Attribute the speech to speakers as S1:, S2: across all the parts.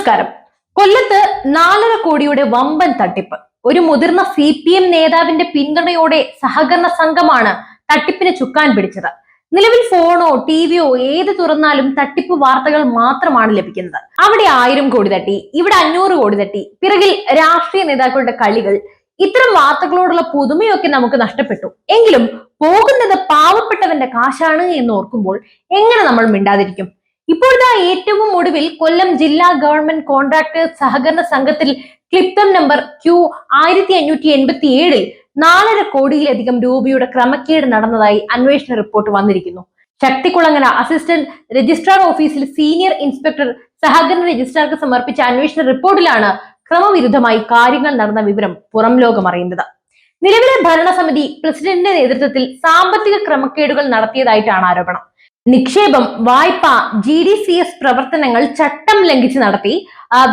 S1: നമസ്കാരം. കൊല്ലത്ത് നാലര കോടിയുടെ വമ്പൻ തട്ടിപ്പ്. ഒരു മുതിർന്ന സി പി എം നേതാവിന്റെ പിന്തുണയോടെ സഹകരണ സംഘമാണ് തട്ടിപ്പിന് ചുക്കാൻ പിടിച്ചത്. നിലവിൽ ഫോണോ ടിവിയോ ഏത് തുറന്നാലും തട്ടിപ്പ് വാർത്തകൾ മാത്രമാണ് ലഭിക്കുന്നത്. അവിടെ ആയിരം കോടി തട്ടി ഇവിടെ അഞ്ഞൂറ് കോടി തട്ടി പിറകിൽ രാഷ്ട്രീയ നേതാക്കളുടെ കളികൾ. ഇത്തരം വാർത്തകളോടുള്ള പുതുമയൊക്കെ നമുക്ക് നഷ്ടപ്പെട്ടു. എങ്കിലും പോകുന്നത് പാവപ്പെട്ടവന്റെ കാശാണ് എന്ന് ഓർക്കുമ്പോൾ എങ്ങനെ നമ്മൾ മിണ്ടാതിരിക്കും? ഇപ്പോഴത്തെ ഏറ്റവും ഒടുവിൽ കൊല്ലം ജില്ലാ ഗവൺമെന്റ് കോൺട്രാക്ടേഴ്സ് സഹകരണ സംഘത്തിൽ ക്ലിപ്തം നമ്പർ ക്യു ആയിരത്തി അഞ്ഞൂറ്റി എൺപത്തി ഏഴിൽ നാലര കോടിയിലധികം രൂപയുടെ ക്രമക്കേട് നടന്നതായി അന്വേഷണ റിപ്പോർട്ട് വന്നിരിക്കുന്നു. ശക്തികുളങ്ങര അസിസ്റ്റന്റ് രജിസ്ട്രാർ ഓഫീസിൽ സീനിയർ ഇൻസ്പെക്ടർ സഹകരണ രജിസ്ട്രാർക്ക് സമർപ്പിച്ച അന്വേഷണ റിപ്പോർട്ടിലാണ് ക്രമവിരുദ്ധമായി കാര്യങ്ങൾ നടന്ന വിവരം പുറം ലോകം അറിയുന്നത്. നിലവിലെ ഭരണസമിതി പ്രസിഡന്റിന്റെ നേതൃത്വത്തിൽ സാമ്പത്തിക ക്രമക്കേടുകൾ നടത്തിയതായിട്ടാണ് ആരോപണം. നിക്ഷേപം വായ്പ ജി ഡി സി എസ് പ്രവർത്തനങ്ങൾ ചട്ടം ലംഘിച്ച് നടത്തി.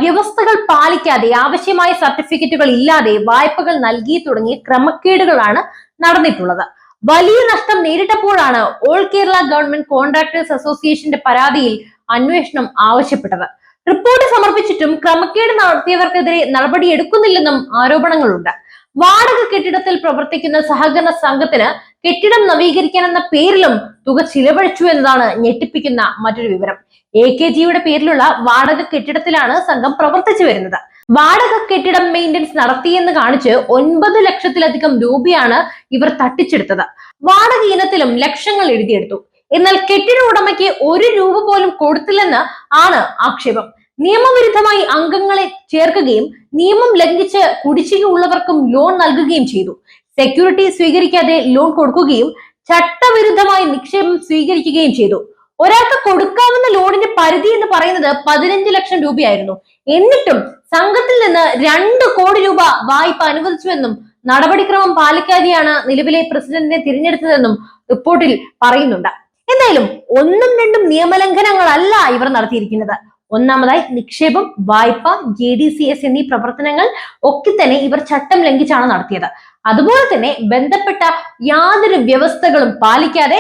S1: വ്യവസ്ഥകൾ പാലിക്കാതെ ആവശ്യമായ സർട്ടിഫിക്കറ്റുകൾ ഇല്ലാതെ വായ്പകൾ നൽകി തുടങ്ങിയ ക്രമക്കേടുകളാണ് നടന്നിട്ടുള്ളത്. വലിയ നഷ്ടം നേരിട്ടപ്പോഴാണ് ഓൾ കേരള ഗവൺമെന്റ് കോൺട്രാക്ടേഴ്സ് അസോസിയേഷന്റെ പരാതിയിൽ അന്വേഷണം ആവശ്യപ്പെട്ടത്. റിപ്പോർട്ട് സമർപ്പിച്ചിട്ടും ക്രമക്കേട് നടത്തിയവർക്കെതിരെ നടപടിയെടുക്കുന്നില്ലെന്നും ആരോപണങ്ങളുണ്ട്. വാടക കെട്ടിടത്തിൽ പ്രവർത്തിക്കുന്ന സഹകരണ സംഘത്തിന് കെട്ടിടം നവീകരിക്കാൻ എന്ന പേരിലും തുക ചിലവഴിച്ചു എന്നതാണ് ഞെട്ടിപ്പിക്കുന്ന മറ്റൊരു വിവരം. എ കെ ജിയുടെ പേരിലുള്ള വാടക കെട്ടിടത്തിലാണ് സംഘം പ്രവർത്തിച്ചു വരുന്നത്. വാടക കെട്ടിടം മെയിന്റെനൻസ് നടത്തിയെന്ന് കാണിച്ച് ഒൻപത് ലക്ഷത്തിലധികം രൂപയാണ് ഇവർ തട്ടിച്ചെടുത്തത്. വാടക ഇനത്തിലും ലക്ഷങ്ങൾ എഴുതിയെടുത്തു. എന്നാൽ കെട്ടിട ഉടമയ്ക്ക് ഒരു രൂപ പോലും കൊടുത്തില്ലെന്ന് ആണ് ആക്ഷേപം. നിയമവിരുദ്ധമായി അംഗങ്ങളെ ചേർക്കുകയും നിയമം ലംഘിച്ച് കുടിശ്ശിക ഉള്ളവർക്കും ലോൺ നൽകുകയും ചെയ്തു. സെക്യൂരിറ്റി സ്വീകരിക്കാതെ ലോൺ കൊടുക്കുകയും ചട്ടവിരുദ്ധമായി നിക്ഷേപം സ്വീകരിക്കുകയും ചെയ്തു. ഒരാൾക്ക് കൊടുക്കാവുന്ന ലോണിന്റെ പരിധി എന്ന് പറയുന്നത് പതിനഞ്ച് ലക്ഷം രൂപയായിരുന്നു. എന്നിട്ടും സംഘത്തിൽ നിന്ന് രണ്ട് കോടി രൂപ വായ്പ അനുവദിച്ചുവെന്നും നടപടിക്രമം പാലിക്കാതെയാണ് നിലവിലെ പ്രസിഡന്റിനെ തിരഞ്ഞെടുത്തതെന്നും റിപ്പോർട്ടിൽ പറയുന്നുണ്ട്. എന്തായാലും ഒന്നും രണ്ടും നിയമലംഘനങ്ങളല്ല ഇവർ നടത്തിയിരിക്കുന്നത്. ഒന്നാമതായി നിക്ഷേപം വായ്പ ജെ ഡി സി എസ് എന്നീ പ്രവർത്തനങ്ങൾ ഒക്കെ തന്നെ ഇവർ ചട്ടം ലംഘിച്ചാണ് നടത്തിയത്. അതുപോലെ തന്നെ ബന്ധപ്പെട്ട യാതൊരു വ്യവസ്ഥകളും പാലിക്കാതെ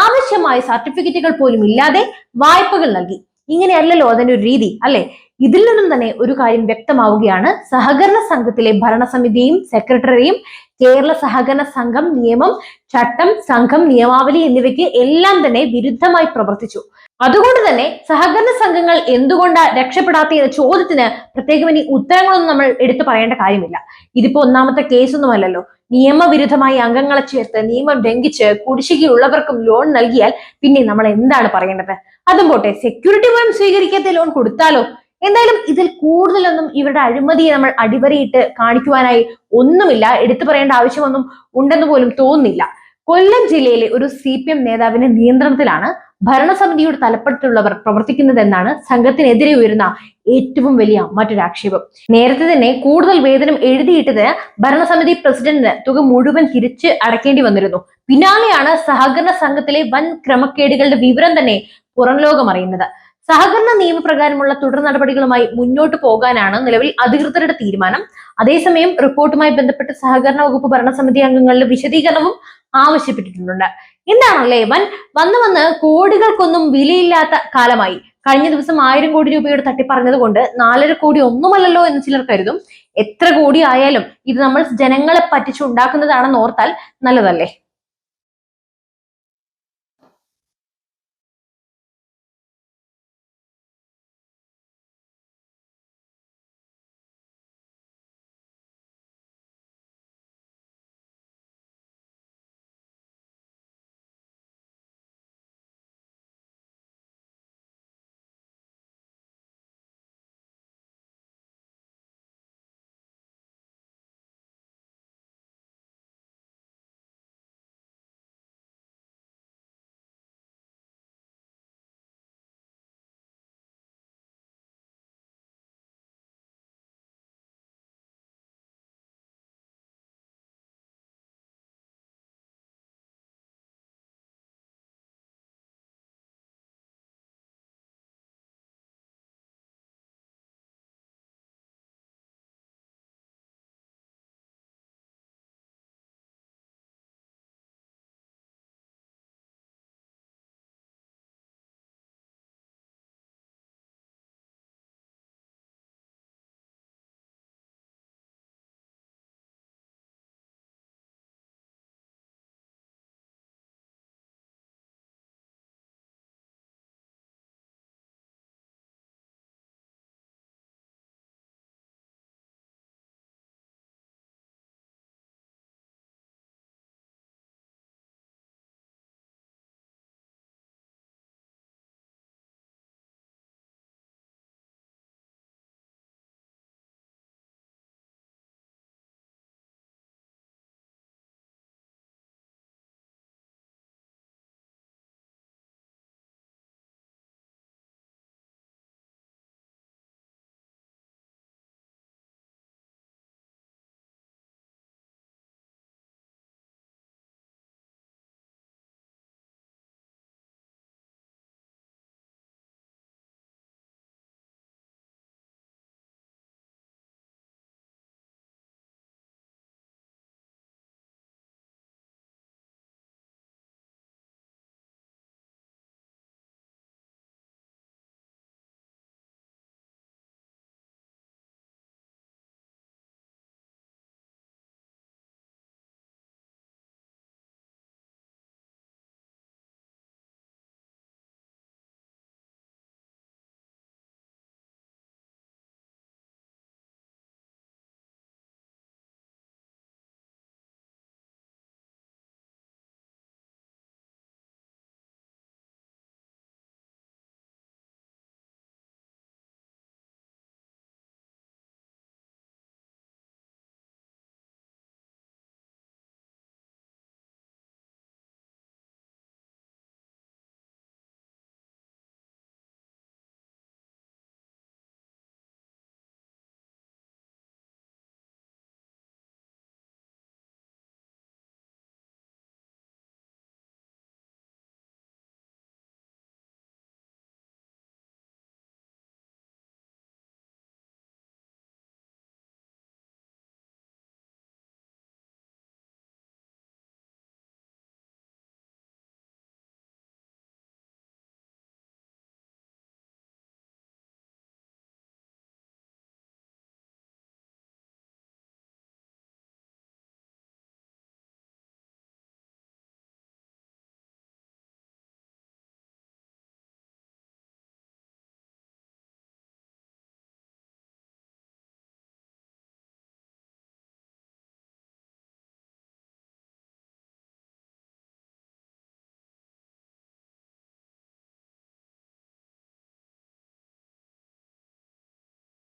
S1: ആവശ്യമായ സർട്ടിഫിക്കറ്റുകൾ പോലും ഇല്ലാതെ വായ്പകൾ നൽകി. ഇങ്ങനെയല്ലല്ലോ അതിന്റെ ഒരു രീതി അല്ലെ? ഇതിൽ നിന്നും തന്നെ ഒരു കാര്യം വ്യക്തമാവുകയാണ്. സഹകരണ സംഘത്തിലെ ഭരണസമിതിയും സെക്രട്ടറിയും കേരള സഹകരണ സംഘം നിയമം ചട്ടം സംഘം നിയമാവലി എന്നിവയ്ക്ക് എല്ലാം തന്നെ വിരുദ്ധമായി പ്രവർത്തിച്ചു. അതുകൊണ്ട് തന്നെ സഹകരണ സംഘങ്ങൾ എന്തുകൊണ്ടാണ് രക്ഷപ്പെടാത്ത എന്ന ചോദ്യത്തിന് പ്രത്യേകം ഇനി ഉത്തരങ്ങളൊന്നും നമ്മൾ എടുത്തു പറയേണ്ട കാര്യമില്ല. ഇതിപ്പോ ഒന്നാമത്തെ കേസൊന്നുമല്ലല്ലോ. നിയമവിരുദ്ധമായി അംഗങ്ങളെ ചേർത്ത് നിയമം ലംഘിച്ച് കുടിശ്ശികയുള്ളവർക്കും ലോൺ നൽകിയാൽ പിന്നെ നമ്മൾ എന്താണ് പറയേണ്ടത്? അതും പോട്ടെ സെക്യൂരിറ്റി പോലും സ്വീകരിക്കാത്ത ലോൺ കൊടുത്താലോ? എന്തായാലും ഇതിൽ കൂടുതലൊന്നും ഇവരുടെ അഴിമതിയെ നമ്മൾ അടിവരയിട്ട് കാണിക്കുവാനായി ഒന്നുമില്ല. എടുത്തു പറയേണ്ട ആവശ്യമൊന്നും ഉണ്ടെന്ന് പോലും തോന്നുന്നില്ല. കൊല്ലം ജില്ലയിലെ ഒരു സി പി എം നേതാവിന്റെ നിയന്ത്രണത്തിലാണ് ഭരണസമിതിയുടെ തലപ്പത്തുള്ളവർ പ്രവർത്തിക്കുന്നതെന്നാണ് സംഘത്തിനെതിരെ ഉയരുന്ന ഏറ്റവും വലിയ മറ്റൊരു ആക്ഷേപം. നേരത്തെ തന്നെ കൂടുതൽ വേതനം എഴുതിയിട്ടതിന് ഭരണസമിതി പ്രസിഡന്റിന് തുക മുഴുവൻ തിരിച്ച് അടക്കേണ്ടി വന്നിരുന്നു. പിന്നാലെയാണ് സഹകരണ സംഘത്തിലെ വൻ ക്രമക്കേടുകളുടെ വിവരം തന്നെ പുറം ലോകം അറിയുന്നത്. സഹകരണ നിയമപ്രകാരമുള്ള തുടർ നടപടികളുമായി മുന്നോട്ട് പോകാനാണ് നിലവിൽ അധികൃതരുടെ തീരുമാനം. അതേസമയം റിപ്പോർട്ടുമായി ബന്ധപ്പെട്ട് സഹകരണ വകുപ്പ് ഭരണസമിതി അംഗങ്ങളുടെ വിശദീകരണവും ആവശ്യപ്പെട്ടിട്ടുണ്ട്. എന്താണല്ലേ വൻ വന്ന് വന്ന് കോടികൾക്കൊന്നും വിലയില്ലാത്ത കാലമായി. കഴിഞ്ഞ ദിവസം ആയിരം കോടി രൂപയുടെ തട്ടിപ്പറഞ്ഞത് കൊണ്ട് നാലര കോടി ഒന്നുമല്ലല്ലോ എന്ന് ചിലർ കരുതും. എത്ര കോടി ആയാലും ഇത് നമ്മൾ ജനങ്ങളെ പറ്റിച്ചുണ്ടാക്കുന്നതാണെന്ന് ഓർത്താൽ നല്ലതല്ലേ?